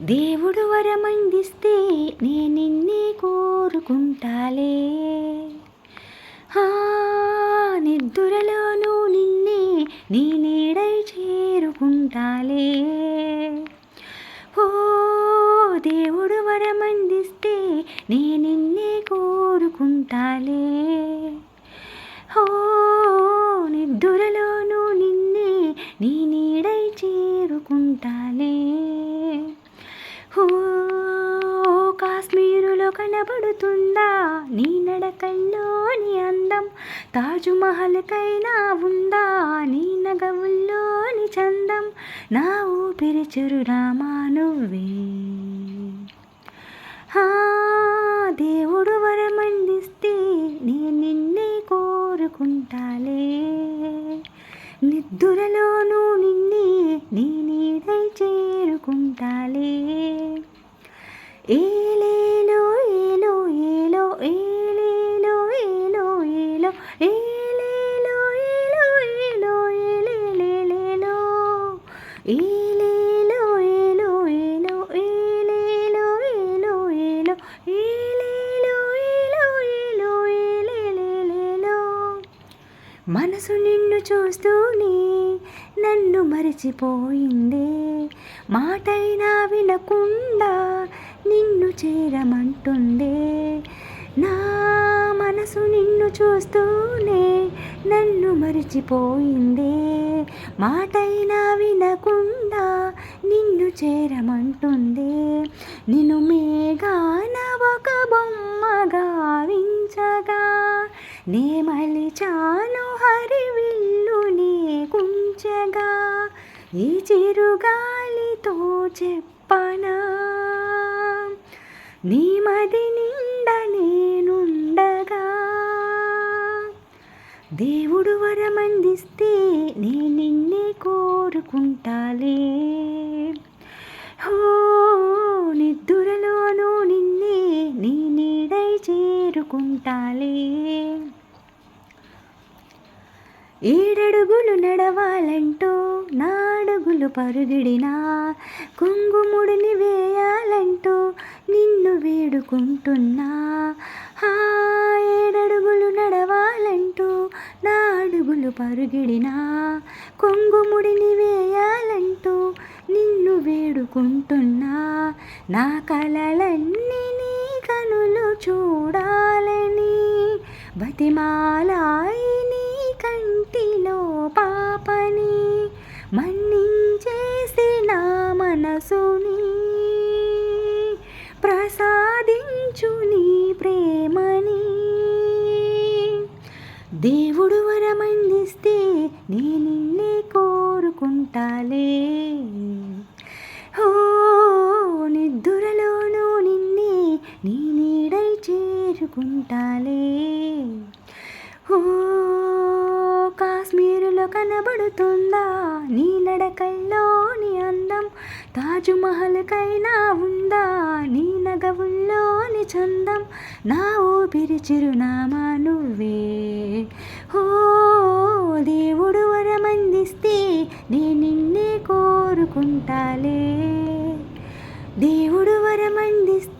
దేవుడు వరమందిస్తే నే నిన్నే కోరుకుంటాలే నిద్దురలోనూ నిన్నే నీ నీడై చేరుకుంటాలే. ఓ దేవుడు వరమందిస్తే నే నిన్నే కోరుకుంటాలే? ఓ నిద్దురలోనూ నిన్నే నీ నీడై చేరుకుంటాలే. కనబడుతుందా? నీ నడకల్లోని అందం తాజుమహల్కైనా ఉందా? నీ నగవుల్లోని చందం నా ఊపిరి చిరునామా నువ్వే. దేవుడు వరమందిస్తే నే నిన్నే కోరుకుంటాలే. నిద్దురలోనూ నిన్నే నీ నీడై చేరుకుంటాలే. మనసు నిన్ను చూస్తూనే నన్ను మరిచిపోయిందే. మాటైనా వినకుండా నిన్ను చేరమంటుందే. నా చూస్తూనే నన్ను మరిచిపోయిందే. మాటైనా వినకుండా నిన్ను చేరమంటుందే. నిన్ను మేఘాన ఒక బొమ్మగా వించగా. నే మలిచాను హరివిల్లు నీ కుంచగా ఈ చిరుగాలితో చెప్పనా? నీ మదిని దేవుడు వరమందిస్తే నే నిన్నే కోరుకుంటాలే. హో నిద్దురలోనూ నిన్నే నీ నీడై చేరుకుంటాలే. ఏడడుగులు నడవాలంటూ నాడుగులు పరుగిడినా కుంగుముడిని వేయాలంటూ నిన్ను వేడుకుంటున్నా. నాడుగులు పరుగిడినా కొంగుముడిని వేయాలంటూ నిన్ను వేడుకుంటున్నా. నా కలలన్నీ నీ కనులు చూడాలని బతిమాలాయి నీ కంటిలో పాపని మన్నించేసి నా మనసుని. ప్రసాదించు నీ ప్రేమని. దేవుడు వరమ నే కోరుకుంటాలే. ఓ నిద్దురలోనూ నిన్నే నీ నీడై చేరుకుంటాలే. హో కాశ్మీరులో కనబడుతుందా నీ నడకల్లోని అందం? తాజ్మహల్కైనా ఉందా నీ నగవుల్లో చందం నా ఊపిరి చిరునామా నువ్వే. హో దేవుడు వరమందిస్తే నే నిన్నే కోరుకుంటాలే. దేవుడు వరమందిస్తే